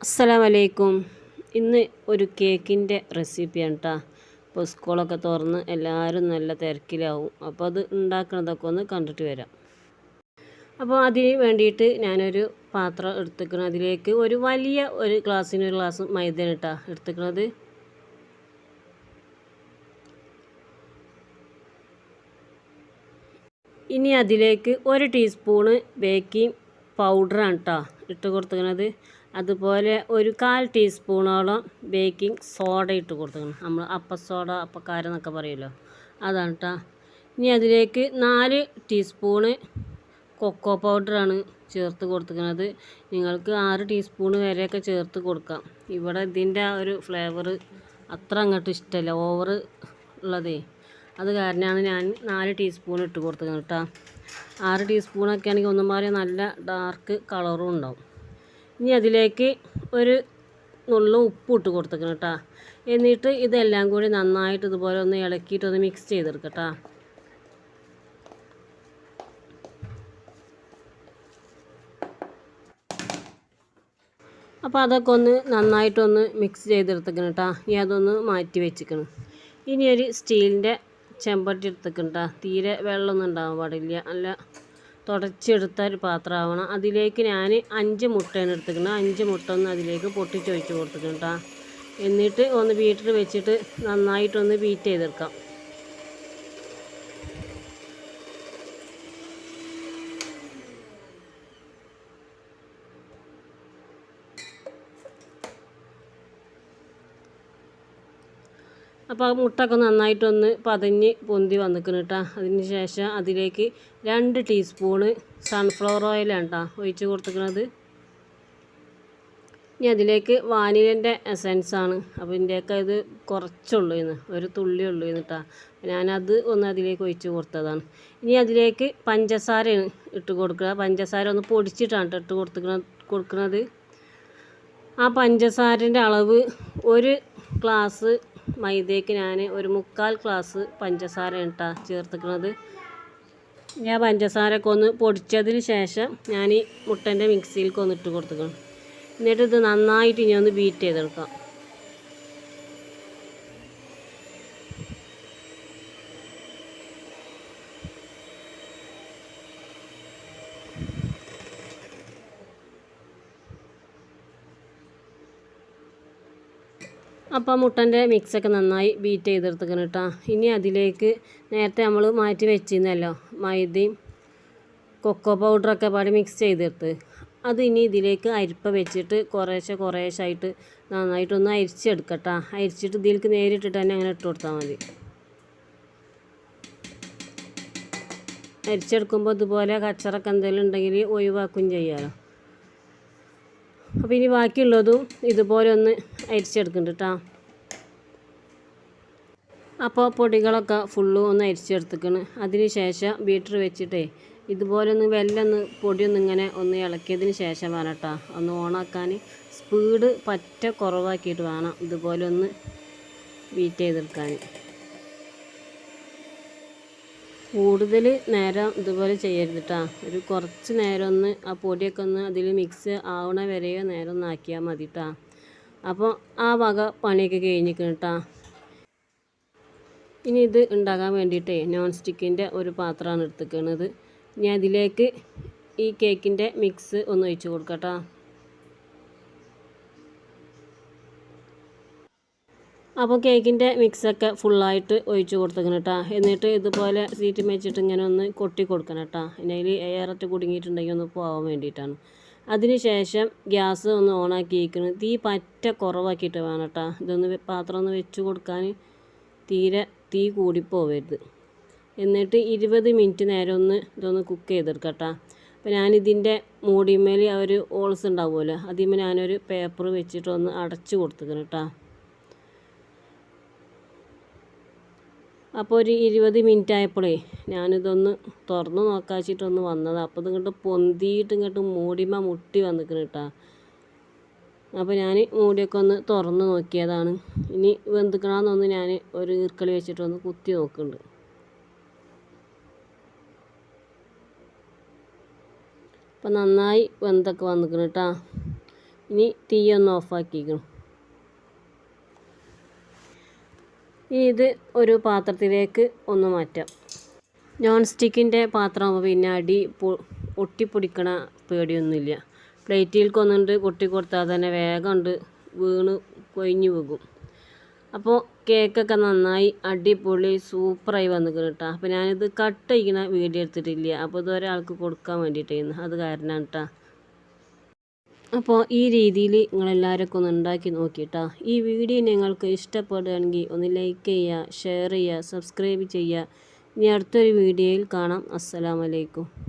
അസ്സലാമലൈക്കും. ഇന്ന് ഒരു കേക്കിന്റെ റെസിപ്പിയാണ് കേട്ടോ ഇപ്പോൾ സ്കൂളൊക്കെ തുറന്ന് എല്ലാവരും നല്ല തിരക്കിലാവും. അപ്പോൾ അത് ഉണ്ടാക്കുന്നതൊക്കെ ഒന്ന് കണ്ടിട്ട് വരാം. അപ്പോൾ അതിന് വേണ്ടിയിട്ട് ഞാനൊരു പാത്രം എടുത്തുക്കണം അതിലേക്ക് ഒരു വലിയ ഒരു ഗ്ലാസ്സിന് ഒരു ഗ്ലാസ് മൈദ ഇട്ടാ എടുത്തുക്കണത് ഇനി അതിലേക്ക് ഒരു ടീസ്പൂണ് ബേക്കിംഗ് പൗഡറാണ് കേട്ടോ ഇട്ട് കൊടുത്തിരിക്കുന്നത് അതുപോലെ ഒരു കാൽ ടീസ്പൂണോളം ബേക്കിംഗ് സോഡ ഇട്ട് കൊടുക്കണം നമ്മൾ അപ്പ സോഡ അപ്പക്കാരെന്നൊക്കെ പറയുമല്ലോ. അതാണ് കേട്ടോ ഇനി അതിലേക്ക് നാല് ടീസ്പൂണ് കൊക്കോ പൗഡറാണ് ചേർത്ത് കൊടുക്കുന്നത് നിങ്ങൾക്ക് ആറ് ടീസ്പൂണ് വരെയൊക്കെ ചേർത്ത് കൊടുക്കാം. ഇവിടെ ഇതിന്റെ ഒരു ഫ്ലേവർ അത്ര അങ്ങോട്ട് ഇഷ്ടമല്ല. ഓവർ ഉള്ളതേ. അത് കാരണമാണ് ഞാൻ നാല് ടീസ്പൂൺ ഇട്ട് കൊടുത്തത് കേട്ടോ ആറ് ടീസ്പൂണൊക്കെ ആണെങ്കിൽ ഒന്നും നല്ല ഡാർക്ക് കളറും ഉണ്ടാവും. ഇനി അതിലേക്ക് ഒരു നുള്ള ഉപ്പ് ഇട്ട് കൊടുത്തേക്കണം കേട്ടോ. എന്നിട്ട് ഇതെല്ലാം കൂടി നന്നായിട്ട് ഇതുപോലെ ഒന്ന് ഇളക്കിയിട്ട് ഒന്ന് മിക്സ് ചെയ്തെടുക്കട്ടോ. അപ്പോൾ അതൊക്കെ ഒന്ന് നന്നായിട്ടൊന്ന് മിക്സ് ചെയ്തെടുത്തേക്കണം കേട്ടോ. ഇനി അതൊന്ന് മാറ്റി വെച്ചിക്കണം. ഇനി ഒരു സ്റ്റീലിന്റെ ചെമ്പട്ടി എടുത്തേക്കണം കേട്ടോ. തീരെ വെള്ളമൊന്നും ഉണ്ടാവാൻ പാടില്ല. നല്ല തുടച്ചെടുത്ത ഒരു പാത്രമാവണം. അതിലേക്ക് ഞാൻ അഞ്ച് മുട്ടയാണ് എടുത്തിരിക്കുന്നത്. അഞ്ച് മുട്ട ഒന്ന് അതിലേക്ക് പൊട്ടിച്ചൊഴിച്ച് കൊടുത്തിട്ടുണ്ട് കേട്ടോ. എന്നിട്ട് ഒന്ന് ബീറ്റർ വെച്ചിട്ട് നന്നായിട്ടൊന്ന് ബീറ്റ് ചെയ്തെടുക്കാം. അപ്പോൾ ആ മുട്ടൊക്കെ നന്നായിട്ടൊന്ന് പതഞ്ഞ് പൊന്തി വന്നിക്കണം കേട്ടോ അതിന് ശേഷം അതിലേക്ക് രണ്ട് ടീസ്പൂണ് സൺഫ്ലവർ ഓയിലാണ് കേട്ടോ ഒഴിച്ച് കൊടുത്തിരിക്കുന്നത് ഇനി അതിലേക്ക് വാനിലന്റെ എസൻസ് ആണ്. അപ്പോൾ ഇതിന്റെയൊക്കെ ഇത് കുറച്ചുള്ളൂ ഇന്ന്. ഒരു തുള്ളി ഉള്ളൂ ഇന്ന് കേട്ടോ ഞാനത് ഒന്ന് അതിലേക്ക് ഒഴിച്ച് കൊടുത്തതാണ്. ഇനി അതിലേക്ക് പഞ്ചസാര ഇട്ട് കൊടുക്കുക. പഞ്ചസാര ഒന്ന് പൊടിച്ചിട്ടാണ് ഇട്ട് കൊടുത്തിരിക്കുന്നത് കൊടുക്കുന്നത് ആ പഞ്ചസാരന്റെ അളവ് ഒരു ഗ്ലാസ് മൈദയ്ക്ക് ഞാൻ ഒരു മുക്കാൽ ഗ്ലാസ് പഞ്ചസാര ഇട്ടാ ചേർത്തിക്കുന്നത് ഞാൻ പഞ്ചസാരയൊക്കെ ഒന്ന് പൊടിച്ചതിന് ശേഷം ഞാൻ ഈ മുട്ടന്റെ മിക്സിയിലേക്ക് ഒന്ന് ഇട്ട് കൊടുത്തിക്കണം. എന്നിട്ട് ഇത് നന്നായിട്ട് ഇനി ഒന്ന് ബീറ്റ് ചെയ്തെടുക്കാം. അപ്പം മുട്ടന്റെ മിക്സൊക്കെ നന്നായി ബീറ്റ് ചെയ്തെടുത്തേക്കണം കേട്ടോ ഇനി അതിലേക്ക് നേരത്തെ നമ്മൾ മാറ്റി വെച്ചിരുന്നല്ലോ മൈദയും കൊക്കോ പൗഡറൊക്കെ പാടി മിക്സ് ചെയ്തെടുത്ത്. അത് ഇനി ഇതിലേക്ക് അരിപ്പ വെച്ചിട്ട് കുറേശ്ശെ കുറേശ്ശായിട്ട് നന്നായിട്ടൊന്ന് അരിച്ചെടുക്കട്ടോ അരിച്ചിട്ട് ഇതിലേക്ക് നേരിട്ടിട്ട് തന്നെ അങ്ങനെ ഇട്ട് കൊടുത്താൽ മതി. അരിച്ചെടുക്കുമ്പോൾ ഇതുപോലെ കച്ചറൊക്കെ എന്തെങ്കിലും ഉണ്ടെങ്കിൽ ഒഴിവാക്കുകയും ചെയ്യാമല്ലോ അപ്പോൾ ഇനി ബാക്കിയുള്ളതും ഇതുപോലെ ഒന്ന് അരിച്ചെടുക്കുന്നുണ്ട് കേട്ടോ അപ്പോൾ പൊടികളൊക്കെ ഫുള്ളും ഒന്ന് അരിച്ചെടുത്തേക്കണ്. അതിന് ശേഷം ബീറ്റർ വെച്ചിട്ടേ ഇതുപോലെ ഒന്ന് വെല്ലൊന്ന് പൊടിയൊന്നും ഇങ്ങനെ ഒന്ന് ഇളക്കിയതിന് ശേഷം വേണം കേട്ടോ ഒന്ന് ഓണാക്കാൻ സ്പീഡ് പറ്റ കുറവാക്കിയിട്ട് വേണം ഇതുപോലെ ഒന്ന് ബീറ്റ് ചെയ്തെടുക്കാൻ. കൂടുതൽ നേരം ഇതുപോലെ ചെയ്യരുത് കേട്ടോ ഒരു കുറച്ച് നേരം ഒന്ന് ആ പൊടിയൊക്കെ ഒന്ന് അതിൽ മിക്സ് ആവണ വരെയോ നേരം ഒന്ന് ആക്കിയാൽ മതി കേട്ടോ അപ്പോൾ ആ വക പണിയൊക്കെ കഴിഞ്ഞിരിക്കണം കേട്ടോ ഇനി ഇത് ഉണ്ടാക്കാൻ വേണ്ടിയിട്ടേ നോൺ സ്റ്റിക്കിന്റെ ഒരു പാത്രമാണ് എടുത്തിരിക്കുന്നത് ഇനി അതിലേക്ക് ഈ കേക്കിന്റെ മിക്സ് ഒന്ന് ഒഴിച്ച് കൊടുക്കട്ടോ. അപ്പോൾ കേക്കിന്റെ മിക്സൊക്കെ ഫുള്ളായിട്ട് ഒഴിച്ച് കൊടുത്തേക്കണം കേട്ടോ. എന്നിട്ട് ഇതുപോലെ സീറ്റ് മേച്ചിട്ട് ഇങ്ങനെ ഒന്ന് കൊട്ടി കൊടുക്കണം കേട്ടോ. അതിൽ എയററ്റ് കുടുങ്ങിയിട്ടുണ്ടെങ്കിൽ ഒന്ന് പോകാൻ വേണ്ടിയിട്ടാണ്. അതിന് ശേഷം ഗ്യാസ് ഒന്ന് ഓണാക്കി വയ്ക്കണം തീ പറ്റ കുറവാക്കിയിട്ട് വേണം കേട്ടോ. ഇതൊന്ന് പാത്രം ഒന്ന് വെച്ച് കൊടുക്കാൻ തീരെ തീ കൂടിപ്പോവരുത് എന്നിട്ട് ഇരുപത് മിനിറ്റ് നേരം ഒന്ന് ഇതൊന്ന് കുക്ക് ചെയ്തെടുക്കട്ടോ അപ്പോൾ ഞാനിതിന്റെ മൂടിമേൽ ഒരു ഓൾസ് ഉണ്ടാവുമല്ലോ അതിന്മേൽ ഞാനൊരു പേപ്പർ വെച്ചിട്ടൊന്ന് അടച്ച് കൊടുത്തേക്കണം കേട്ടോ. അപ്പോൾ ഒരു ഇരുപത് മിനിറ്റ് ആയപ്പോഴേ ഞാനിതൊന്ന് തുറന്ന് നോക്കാച്ചിട്ടൊന്ന് വന്നത്. അപ്പോൾ ഇതിങ്ങോട്ട് പൊന്തിയിട്ട് ഇങ്ങോട്ട് മൂടിമ മുട്ടി വന്നിക്കണം കേട്ടോ. അപ്പോൾ ഞാൻ മൂടിയൊക്കെ ഒന്ന് തുറന്ന് നോക്കിയതാണ്. ഇനി വെന്തിക്കണമെന്നൊന്ന് ഞാൻ ഒരു ഈർക്കളി വെച്ചിട്ടൊന്ന് കുത്തി നോക്കുന്നുണ്ട്. അപ്പോൾ നന്നായി വെന്തൊക്കെ വന്നിക്കണം കേട്ടോ. ഇനി തീയൊന്ന് ഓഫാക്കിക്കണം ഇനി ഇത് ഒരു പാത്രത്തിലേക്ക് ഒന്ന് മാറ്റാം. നോൺ സ്റ്റിക്കിന്റെ പാത്രമാകുമ്പോൾ പിന്നെ അടി ഒട്ടിപ്പൊടിക്കണ പേടിയൊന്നുമില്ല. പ്ലേറ്റിൽ കൊന്നുകൊണ്ട് കൊട്ടി കൊടുത്താൽ തന്നെ വേഗം ഉണ്ട് വീണ് കൊഴിഞ്ഞു പോകും. അപ്പോൾ കേക്കൊക്കെ നന്നായി അടിപൊളി സൂപ്പറായി വന്നിരിക്കുന്നു കേട്ടോ അപ്പോൾ ഞാനിത് കട്ട് ചെയ്യണ വീഡിയോ എടുത്തിട്ടില്ല. അപ്പോൾ ഇത് ഒരാൾക്ക് കൊടുക്കാൻ വേണ്ടിയിട്ടായിരുന്നു. അത് കാരണമാണ് കേട്ടോ അപ്പോൾ ഈ രീതിയിൽ നിങ്ങളെല്ലാവരൊക്കെ ഒന്ന് ഉണ്ടാക്കി നോക്കിയിട്ടാ ഈ വീഡിയോ നിങ്ങൾക്ക് ഇഷ്ടപ്പെടുകയാണെങ്കിൽ ഒന്ന് ലൈക്ക് ചെയ്യുക ഷെയർ ചെയ്യുക സബ്സ്ക്രൈബ് ചെയ്യുക. ഇനി അടുത്തൊരു വീഡിയോയിൽ കാണാം. അസ്സലാമലൈക്കും